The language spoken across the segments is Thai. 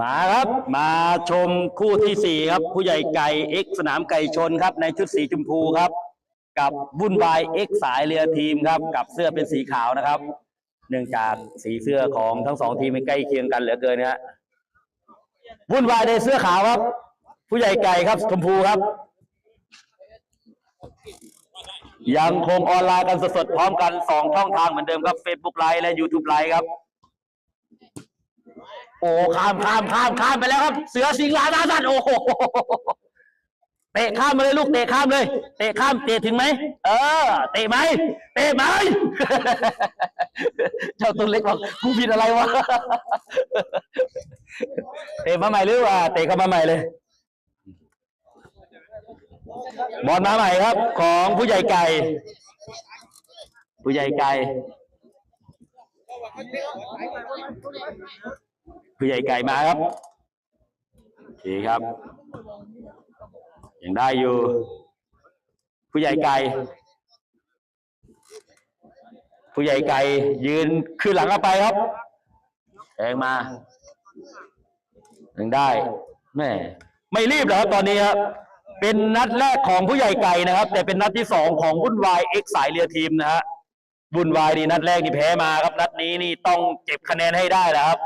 มาครับ มาชมคู่ที่สี่ครับ ผู้ใหญ่ไก่เอ็กสนามไก่ชนครับ ในชุดสีชมพูครับ กับวุ่นวายเอ็กสายเรือทีมครับ กับเสื้อเป็นสีขาวนะครับ เนื่องจากสีเสื้อของทั้งสองทีมใกล้เคียงกันเหลือเกินนะฮะวุ่นวายในเสื้อขาวครับ ผู้ใหญ่ไก่ครับชมพูครับ ยังคงออนไลน์กันสดๆพร้อมกันสองช่องทางเหมือนเดิมครับ Facebook ไลฟ์และ YouTube ไลฟ์ครับ โอ้ข้ามข้ามข้ามข้ามไปแล้วครับ เสือสิงห์ลาดาสันโอ้โหเตะข้ามมาเลยลูกเตะข้ามเลยเตะข้ามเตะถึงไหมเออ เตะไหมเตะไหมเจ้าตัวเล็กบอกกูผิดอะไรวะเตะมาใหม่หรือว่า เตะเข้ามาใหม่เลยบอลมาใหม่ครับ ของผู้ใหญ่ไก่ ผู้ใหญ่ไก่ ผู้ใหญ่ไก่มาครับโอเครับ ยังได้อยู่ ผู้ใหญ่ไก่ ผู้ใหญ่ไก่ ยืนขึ้นหลังเข้าไปครับแทงมายังได้แม่ไม่รีบเหรอครับตอนนี้ครับเป็นนัดแรกของผู้ใหญ่ไก่นะครับ แต่เป็นนัดที่สองของวุ่นวายเอ็กสายเรือทีมนะฮะวุ่นวายนี่นัดแรกนี่แพ้มาครับ นัดนี้นี่ต้องเก็บคะแนนให้ได้แล้วครับ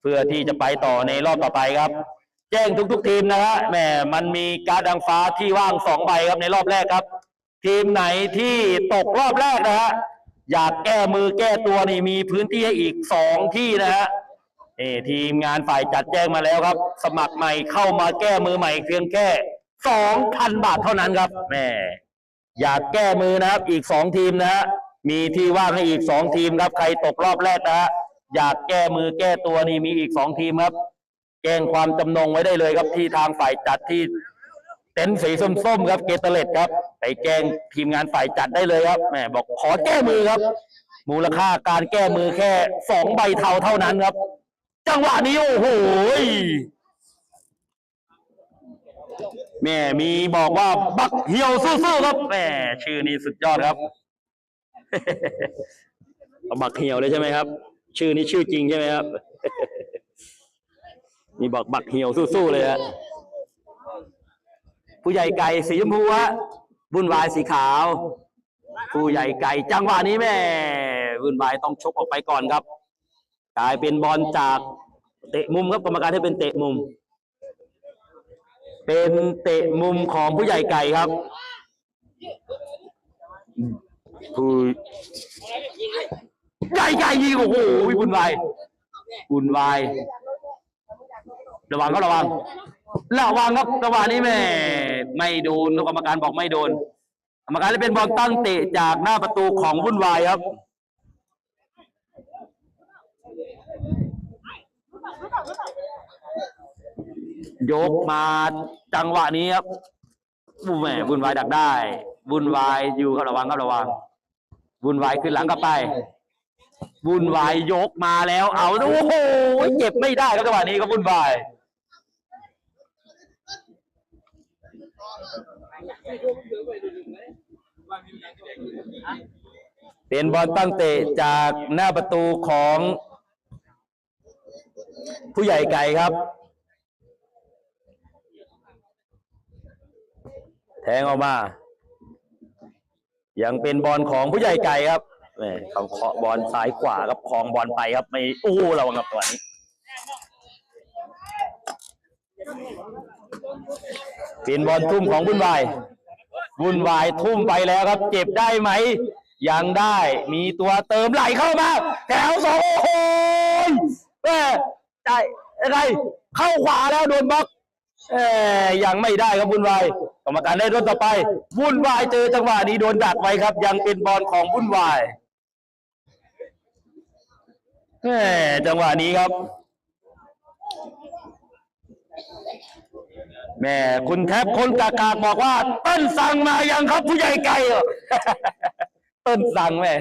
เพื่อที่จะไปต่อในรอบต่อไปครับ แจ้งทุก ๆ ทีมนะฮะแหมมันมีการดังฟ้าที่ว่างสองใบครับในรอบแรกครับ ทีมไหนที่ตกรอบแรกนะฮะอยากแก้มือแก้ตัวนี่มีพื้นที่ให้อีกสองที่นะฮะเอทีมงานฝ่ายจัดแจ้งมาแล้วครับ สมัครใหม่เข้ามาแก้มือใหม่เพียงแค่สองพันบาทเท่านั้นครับแหมอยากแก้มือนะครับ อีกสองทีมนะฮะมีที่ว่างให้อีกสองทีมครับ ใครตกรอบแรกนะฮะ อยากแก้มือแก้ตัวนี่มีอีกสองทีมครับ แจ้งความจำนงไว้ได้เลยครับที่ทางฝ่ายจัดที่เต็นท์สีส้มๆครับเกตเลตครับไปแจ้งทีมงานฝ่ายจัดได้เลยครับแหมบอกขอแก้มือครับ มูลค่าการแก้มือแค่สองใบเทาเท่านั้นครับ จังหวะนี้โอ้โหแม่มีบอกว่าบักเหี่ยวสู้ๆครับแหมชื่อนี้สุดยอดครับ บักเหี่ยวเลยใช่ไหมครับ ชื่อนี้ชื่อจริงใช่ไหมครับมีบอกบักเหี่ยวสู้ๆเลยฮะผู้ใหญ่ไก่สีชมพูฮะบุญวายสีขาว ผู้ใหญ่ไก่จังหวะนี้แม่บุญวายต้องชกออกไปก่อนครับ กลายเป็นบอลจากเตะมุมครับกรรมการให้เป็นเตะมุม เป็นเตะมุมของผู้ใหญ่ไก่ครับ ผู้ ใหญ่ไก่ยิงโอ้โหบุญวายบุญวาย ระวังก็ระวังระวังครับจังหวะนี้แม่ไม่โดนกรรมการบอกไม่โดนกรรมการเลยเป็นบอลตั้งเตะจากหน้าประตูของวุ่นวายครับยกมาจังหวะนี้ครับอู้แหม่วุ่นวายดักได้วุ่นวายอยู่ครับระวังครับระวังวุ่นวายขึ้นหลังกลับไป วุ่นวายยกมาแล้ว เอาโอ้โหเจ็บไม่ได้ครับจังหวะนี้ก็วุ่นวายเป็นบอลตั้งเตะจากหน้าประตูของ ผู้ใหญ่ไก่ครับ แทงออกมา ยังเป็นบอลของผู้ใหญ่ไก่ครับ แหมเขาเคาะบอลซ้ายขวาครับคลองบอลไปครับไม่โอ้ระวังกับตัวนี้เป็นบอลทุ่มของวุ่นวายวุ่นวายทุ่มไปแล้วครับ เจ็บได้ไหม ยังได้มีตัวเติมไหลเข้ามา แถวสองโอ้โหแม่ได้อะไรเข้าขวาแล้วโดนบล็อกเอ้ยังไม่ได้ครับวุ่นวายกรรมการได้รถต่อไปวุ่นวายเจอจังหวะนี้โดนดักไว้ครับ ยังเป็นบอลของวุ่นวาย แม่จังหวะนี้ครับแม่คุณแทบคนกากากบอกว่า ต้นสั่งมายังครับผู้ใหญ่ไก่ต้นสั่งแม่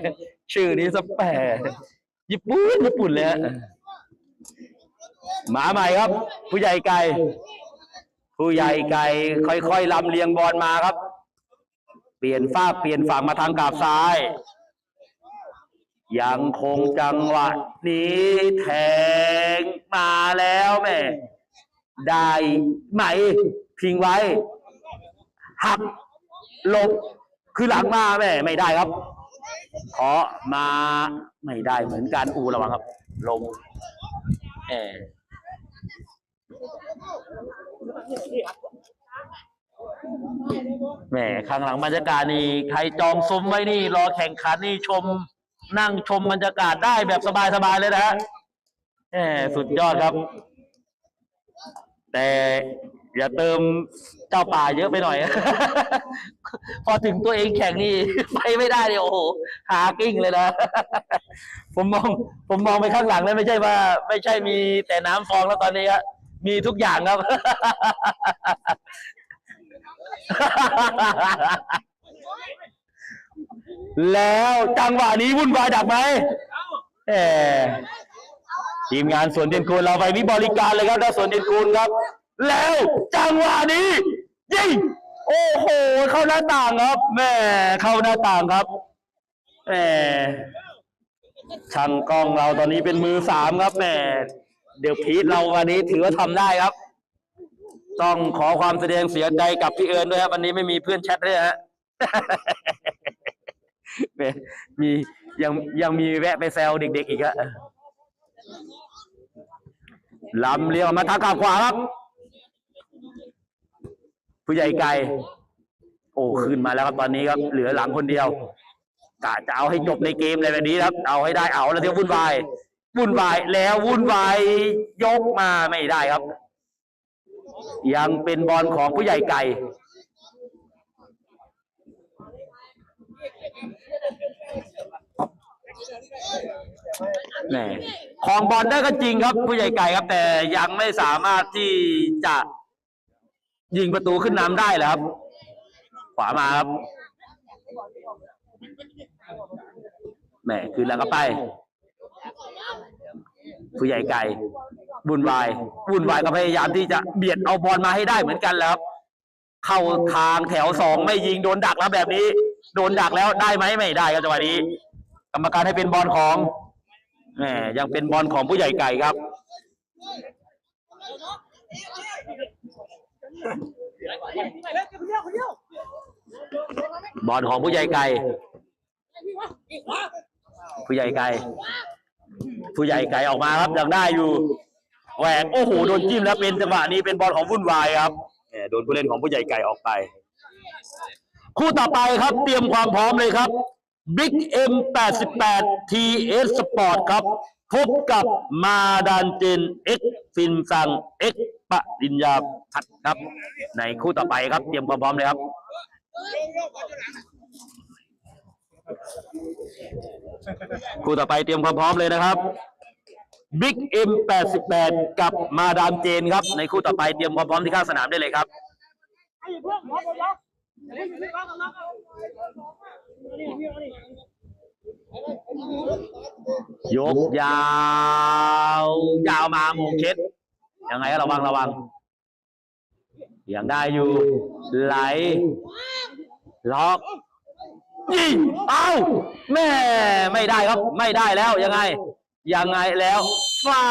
ชื่อนี้สแปรญี่ปุ่นญี่ปุ่นเลยฮะหมาใหม่ครับ ผู้ใหญ่ไก่ผู้ใหญ่ไก่ค่อยๆลำเลียงบอลมาครับ เปลี่ยนฝ้าเปลี่ยนฝั่งมาทางกาบซ้าย ยังคงจังหวะนี้แทงมาแล้วแม่ ได้ไหม พิงไว้ หักหลบคือหลังมาแม่ไม่ได้ครับขอมาไม่ได้เหมือนกันอูระวังครับลมแหมแหมข้างหลังบรรยากาศนี่ใครจองซุ้มไว้นี่ รอแข่งขันนี่ชม นั่งชมบรรยากาศได้แบบสบายๆเลยนะฮะแหมสุดยอดครับ แต่อย่าเติมเจ้าป่าเยอะไปหน่อย พอถึงตัวเองแข่งนี่ ไปไม่ได้เนี่ยโอ้โหหากิ้งเลยนะ ผมมอง ผมมองไปข้างหลังแล้วไม่ใช่ว่า ไม่ใช่มีแต่น้ำฟองแล้วตอนนี้ฮะมีทุกอย่างครับ แล้วจังหวะนี้วุ่นวายดักไหมแหมทีมงานสวนเด่นคูณเราไปวิบริการเลยครับถ้าสวนเด่นคูณครับ แล้วจังหวะนี้ยิงโอ้โห เข้าหน้าต่างครับแม่เข้าหน้าต่างครับแหมช่างกล้องเราตอนนี้เป็นมือสามครับแหมเดี๋ยวพีทเราวันนี้ถือว่าทำได้ครับ ต้องขอความแสดงเสียใจกับพี่เอิญด้วยครับวันนี้ไม่มีเพื่อนแชทด้วยฮะ แหมมียังยังมีแวะไปแซวเด็ก ๆ อีกฮะลำเลี้ยวมาทางกาบขวาครับ ผู้ใหญ่ไก่โอ้ขึ้นมาแล้วครับตอนนี้ครับ เหลือหลังคนเดียวกะจะเอาให้จบในเกมเลยแบบนี้ครับ เอาให้ได้เอาแล้วเดี๋ยววุ่นวายวุ่นวายแล้ววุ่นวายยกมาไม่ได้ครับ ยังเป็นบอลของผู้ใหญ่ไก่ แหมของบอลได้ก็จริงครับ ผู้ใหญ่ไก่ครับ แต่ยังไม่สามารถที่จะยิงประตูขึ้นนำได้แล้วครับ ขวามาครับแหมคืนแล้วก็ไป ผู้ใหญ่ไก่บุญวายบุญวายก็พยายามที่จะเบียดเอาบอลมาให้ได้เหมือนกันแล้วครับ เข้าทางแถวสองไม่ยิงโดนดักแล้วแบบนี้ โดนดักแล้วได้ไหมไม่ได้ครับจังหวะนี้ กรรมการให้เป็นบอลของแหมยังเป็นบอลของผู้ใหญ่ไก่ครับบอลของผู้ใหญ่ไก่ ผู้ใหญ่ไก่ ผู้ใหญ่ไก่ออกมาครับยังได้อยู่แหวกโอ้โหโดนจิ้มแล้วเป็นจังหวะนี้เป็นบอลของวุ่นวายครับแหมโดนผู้เล่นของผู้ใหญ่ไก่ออกไป คู่ต่อไปครับเตรียมความพร้อมเลยครับ Big M 88 TS Sport ครับ พบกับมาดานเจน X ฟินซัง X ปริญญาพัฒน์ครับ ในคู่ต่อไปครับ เตรียมความพร้อมเลยครับคู่ต่อไปเตรียมความพร้อมเลยนะครับ Big M 88กับมาดามเจนครับ ในคู่ต่อไปเตรียมความพร้อมที่ข้างสนามได้เลยครับ ยกยาว ยาวมาโมงเช็ดยังไงก็ระวังระวังยังได้อยู่ไหลล็อกยิงเอาแม่ไม่ได้ครับ ไม่ได้แล้วยังไง ยังไงแล้วฟา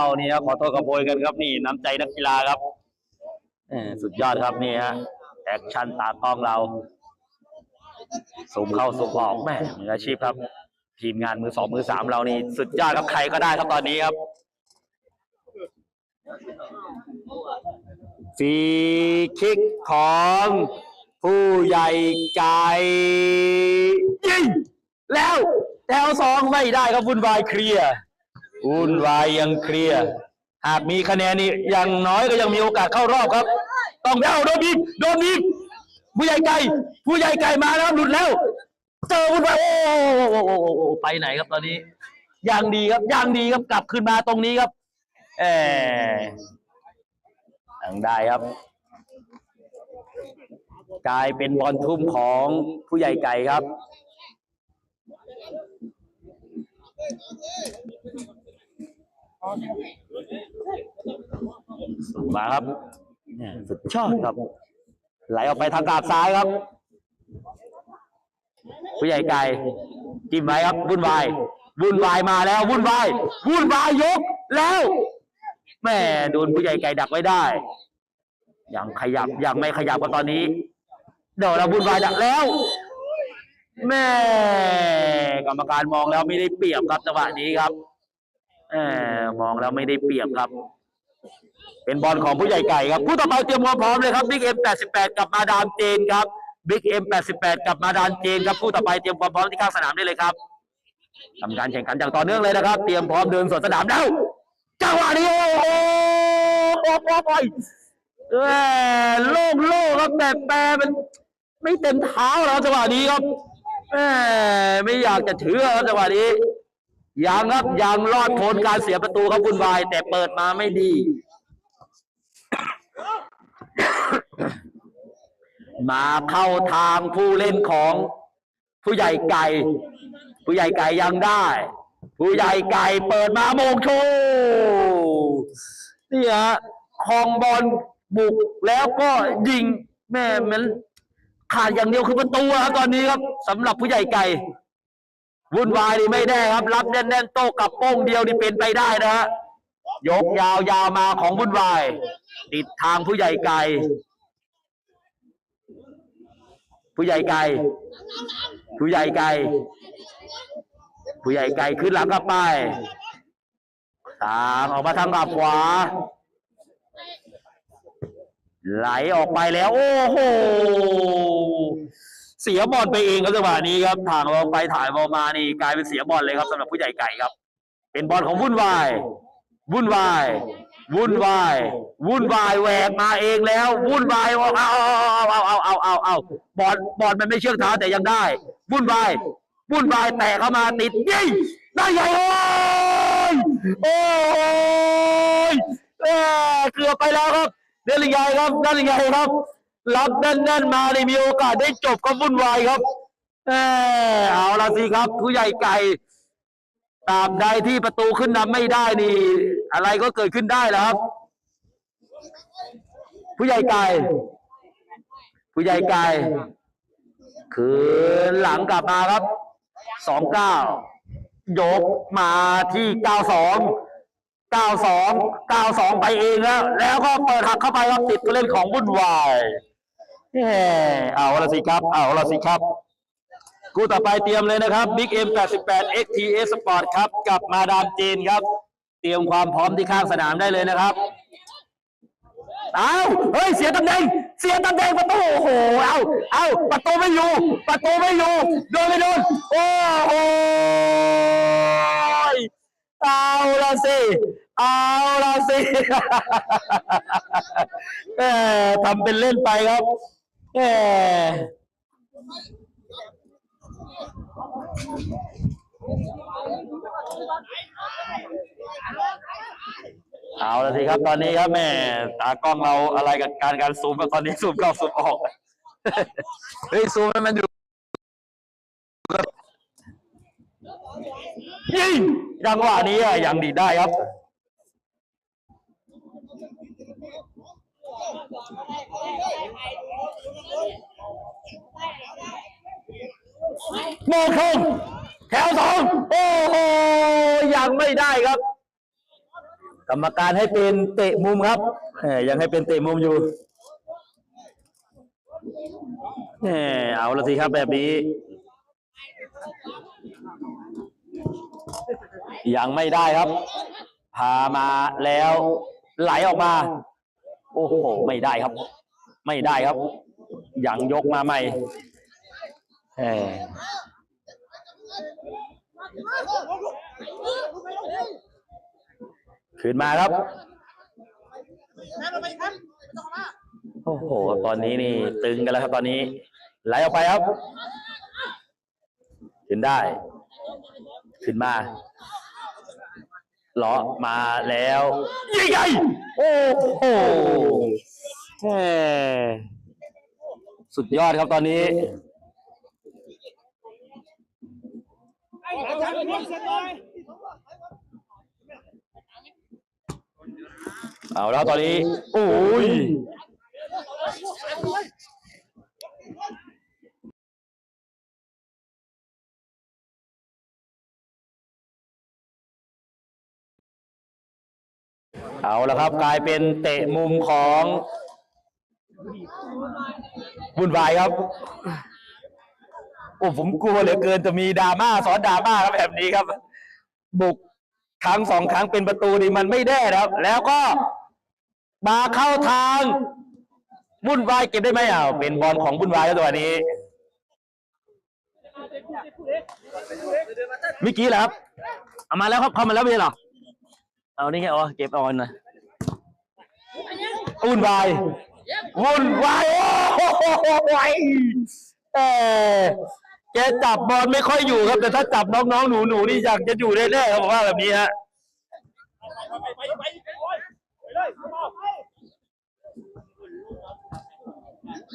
วนี่ครับขอโทษขอโพยกันครับนี่น้ำใจนักกีฬาครับสุดยอดครับนี่ฮะ แอคชั่นตากล้องเราสูมเข้าสูมออกแม่มืออาชีพครับ ทีมงานมือสองมือสามเรานี่สุดยอดครับใครก็ได้ครับตอนนี้ครับฟรีคิกของผู้ใหญ่ไก่ยิงแล้วแถวสองไม่ได้ครับวุ่นวายเคลียร์วุ่นวายยังเคลียร์หากมีคะแนนนี่อย่างน้อยก็ยังมีโอกาสเข้ารอบครับ ต้องแล้วโดนบีบโดนบีบผู้ใหญ่ไก่ผู้ใหญ่ไก่มาแล้วหลุดแล้ว เจอวุ่นวายโอ้โอ้ไปไหนครับตอนนี้ยังดีครับยังดีครับกลับขึ้นมาตรงนี้ครับแอยังได้ครับ กลายเป็นบอลทุ่มของผู้ใหญ่ไก่ครับมาครับ เนี่ยสุดยอดครับ ไหลออกไปทางกาบซ้ายครับ ผู้ใหญ่ไก่จิ้มไว้ครับวุ่นวายวุ่นวายมาแล้ววุ่นวายวุ่นวายยกแล้วแม่โดนผู้ใหญ่ไก่ดักไว้ได้ยังขยับยังไม่ขยับกันตอนนี้ เดี๋ยวเราวุ่นวายดักแล้ว แม่กรรมการมองแล้วไม่ได้เปรียบครับจังหวะนี้ครับแหมมองแล้วไม่ได้เปรียบครับ เป็นบอลของผู้ใหญ่ไก่ครับผู้ต่อไปเตรียมความพร้อมเลยครับบิ๊กเอ็มแปดสิบแปดกับมาดามเจนครับบิ๊กเอ็มแปดสิบแปดกับมาดามเจนครับผู้ต่อไปเตรียมความพร้อมที่ข้างสนามได้เลยครับทำการแข่งขันอย่างต่อเนื่องเลยนะครับ เตรียมพร้อมเดินสวนสนามแล้วจังหวะนี้โอ้โหโอ้โหโอ้ยโล่งโล่งครับแต่แปรมันไม่เต็มเท้าแล้วจังหวะนี้ครับแหมไม่อยากจะเชื่อครับจังหวะนี้ ยังครับยังรอดพ้นการเสียประตูครับคุณวาย แต่เปิดมาไม่ดี มาเข้าทางผู้เล่นของ ผู้ใหญ่ไก่ ผู้ใหญ่ไก่ยังได้ ผู้ใหญ่ไก่เปิดมาโมงโชว์นี่ฮะคองบอลบุกแล้วก็ยิงแม่มันขาดอย่างเดียวคือประตูครับตอนนี้ครับสำหรับผู้ใหญ่ไก่ วุ่นวายนี่ไม่ได้ครับ รับแน่นๆโต้กับโป้งเดียวนี่เป็นไปได้นะฮะยกยาวๆมาของวุ่นวาย ติดทางผู้ใหญ่ไก่ผู้ใหญ่ไก่ผู้ใหญ่ไก่ผู้ใหญ่ไก่ขึ้นหลังกลับไปตามออกมาทางกับขวา ไหลออกไปแล้ว โอ้โห เสียบอลไปเองครับจังหวะนี้ครับทางเราไปถ่ายบอลมานี่กลายเป็นเสียบอลเลยครับสำหรับผู้ใหญ่ไก่ครับ เป็นบอลของวุ่นวาย วุ่นวาย วุ่นวาย วุ่นวายแหวกมาเองแล้ว วุ่นวายเอาเอาเอาเอาเอาเอาเอาบอลบอลมันไม่เชื่อกเท้าแต่ยังได้ วุ่นวาย วุ่นวายแตะเข้ามาติดยิงได้ใหญ่โอ้ยโอ้ยเอ้ยเกือบไปแล้วครับเดลิงใหญ่ครับเดลิงใหญ่ครับ รับแน่นๆมาในมีโอกาสได้จบก็วุ่นวายครับเออเอาละสิครับผู้ใหญ่ไก่ตาบใดที่ประตูขึ้นนำไม่ได้นี่ อะไรก็เกิดขึ้นได้แล้วครับ ผู้ใหญ่ไก่ผู้ใหญ่ไก่คืนหลังกลับมาครับสองเก้ายกมาที่เก้าสองเก้าสองเก้าสองไปเองแล้ว แล้วก็เปิดหักเข้าไปครับติดผู้เล่นของวุ่นวาย แหมเอาละสิครับ เอาละสิครับคู่ต่อไปเตรียมเลยนะครับ Big M 88 XTS Sport ครับ กับมาดามเจนครับ เตรียมความพร้อมที่ข้างสนามได้เลยนะครับเอาเฮ้ย เสียตำแหน่งเสียตำแหน่งประตู โอ้โห เอาเอาประตูไม่อยู่ ประตูไม่อยู่ โดนไม่โดน โอ้โห เอาละสิ เอาละสิเออทำเป็นเล่นไปครับ เออเอาละสิครับตอนนี้ครับแม่ตากล้องเราอะไรกับการการซูมครับตอนนี้ซูมเข้าซูมออก เฮ้ยซูมให้มันอยู่ยิงจังหวะนี้อะยังดีได้ครับ โมงครึ่งแถวสองโอ้โหยังไม่ได้ครับ กรรมการให้เป็นเตะมุมครับยังให้เป็นเตะมุมอยู่เอาละสิครับแบบนี้ ยังไม่ได้ครับ พามาแล้วไหลออกมา โอ้โห ไม่ได้ครับ ไม่ได้ครับ ยังยกมาใหม่แหม ขึ้นมาครับ โอ้โห ตอนนี้นี่ตึงกันแล้วครับ ตอนนี้ ไหลออกไปครับ ขึ้นได้ ขึ้นมาเลาะมาแล้วยิงไงโอ้โหแสุดยอดครับตอนนี้ เอาแล้วตอนนี้ โอ้ยเอาละครับกลายเป็นเตะมุมของบุญบายครับ โอ้ผมกลัวเหลือเกินจะมีดราม่าสอนดราม่าครับแบบนี้ครับ บุกครั้งสองครั้งเป็นประตูนี่มันไม่ได้ครับ แล้วก็ มาเข้าทางวุ่นวายเก็บได้ไหมอ่าวเป็นบอลของวุ่นวายแล้วตัวนี้เมื่อกี้เหรอครับเอามาแล้วครับเข้ามาแล้วไม่เหรอเอานี่ไงอ๋อเก็บเอาหน่อยวุ่นวายวุ่นวายโอ้โหเออแกจับบอลไม่ค่อยอยู่ครับ แต่ถ้าจับน้องๆหนูๆนี่อยากจะอยู่แน่ๆครับผมว่าแบบนี้ฮะ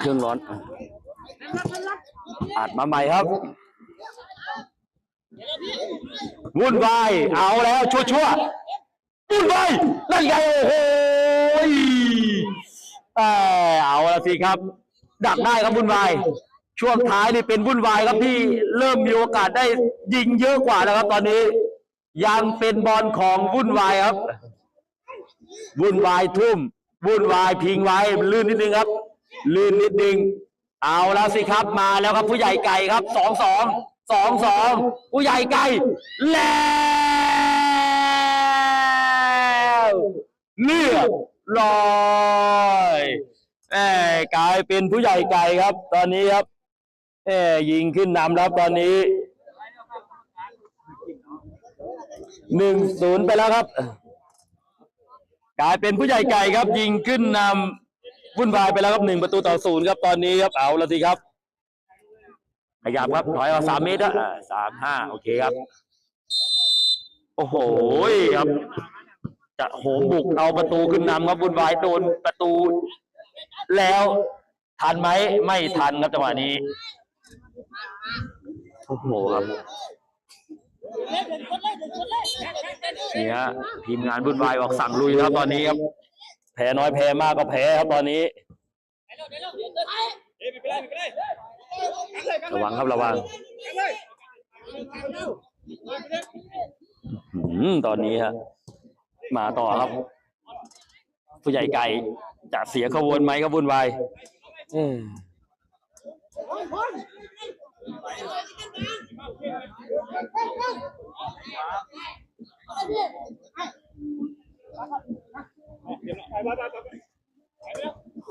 เครื่องร้อนอัดมาใหม่ครับวุ่นวายเอาแล้วชัวชัววุ่นวายนั่นไงโอ้โหยแต่เอาละสิครับ ดักได้ครับวุ่นวายช่วงท้ายนี่เป็นวุ่นวายครับที่เริ่มมีโอกาสได้ยิงเยอะกว่าแล้วครับ ตอนนี้ ยังเป็นบอลของวุ่นวายครับ วุ่นวายทุ่ม วุ่นวายพิงไว้ลื่นนิดนึงครับ ลื่นนิดนึงเอาแล้วสิครับมาแล้วครับผู้ใหญ่ไก่ครับสองสองสองสองผู้ใหญ่ไก่แล้วเรียบร้อยแหมกลายเป็นผู้ใหญ่ไก่ครับ ตอนนี้ครับแหมยิงขึ้นนำแล้วตอนนี้หนึ่งศูนย์ไปแล้วครับ กลายเป็นผู้ใหญ่ไก่ครับ ยิงขึ้นนำ วุ่นวายไปแล้วครับหนึ่งประตูต่อศูนย์ครับตอนนี้ครับเอาละสิครับขยับครับถอยเอาสามเมตรอะอ่าสามห้าโอเคครับ โอ้โหครับ จะโหมบุกเอาประตูขึ้นนำครับวุ่นวายโดนประตู แล้วทันไหมไม่ทันครับจังหวะนี้โอ้โหครับนี่ฮะทีมงานวุ่นวายออกสั่งลุยครับตอนนี้ครับ แพ้น้อยแพ้มากก็แพ้ครับตอนนี้ ระวังครับระวังอืมตอนนี้ฮะมาต่อครับ ผู้ใหญ่ไก่จะเสียขบวนไหมครับวุ่นวายอืม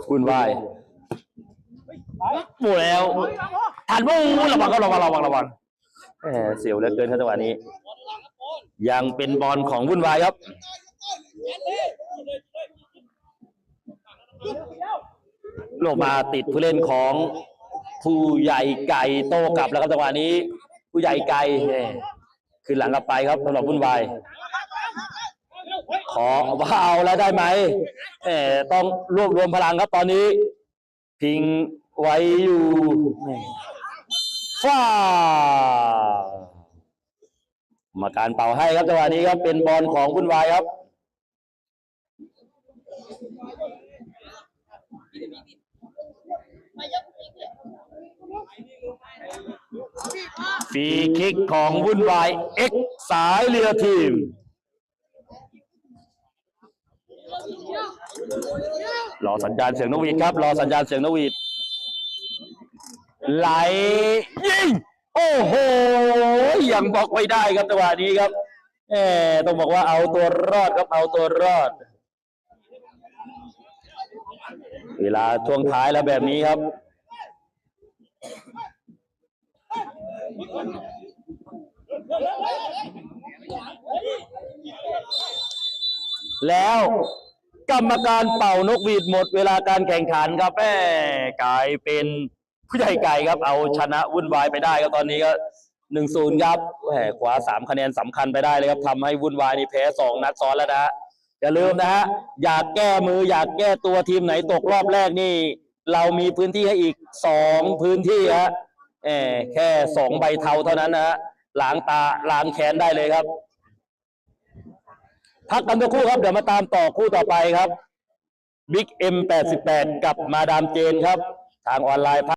วุ่นวายหมดแล้วทันวูระวังครับระวังระวังระวังแหมเสียวเหลือเกินครับจังหวะนี้ ยังเป็นบอลของวุ่นวายครับลงมาติดผู้เล่นของผู้ใหญ่ไก่โตกลับแล้วครับจังหวะนี้ ผู้ใหญ่ไก่แหม่ขึ้นหลังกลับไปครับสำหรับวุ่นวาย อว่าเอาแล้วได้ไหมแหมต้องรวบรวมพลังครับตอนนี้ พิงไว้อยู่ฟ้ามาการเป่าให้ครับจังหวะนี้ครับเป็นบอลของวุ่นวายครับฟรีคิกของวุ่นวายเอ็กสายเรือทีม รอสัญญาณเสียงนกหวีดครับ รอสัญญาณเสียงนกหวีดไหลยิงโอ้โหยังบอกไม่ได้ครับจังหวะนี้ครับแหมต้องบอกว่าเอาตัวรอดครับเอาตัวรอด เวลาช่วงท้ายแล้วแบบนี้ครับแล้ว กรรมการเป่านกหวีดหมดเวลาการแข่งขันครับแม่กลายเป็นผู้ใหญ่ไก่ครับ เอาชนะวุ่นวายไปได้ครับตอนนี้ก็หนึ่งศูนย์ครับแหมขวาสามคะแนนสำคัญไปได้เลยครับทำให้วุ่นวายนี่แพ้สองนัดซ้อนแล้วนะอย่าลืมนะฮะอยากแก้มืออยากแก้ตัวทีมไหนตกรอบแรกนี่ เรามีพื้นที่ให้อีกสองพื้นที่ฮะแหมแค่สองใบเทาเท่านั้นนะฮะล้างตาล้างแค้นได้เลยครับ พักกันสักครู่ครับ เดี๋ยวมาตามต่อคู่ต่อไปครับบิ๊กเอ็มแปดสิบแปดกับมาดามเจนครับ ทางออนไลน์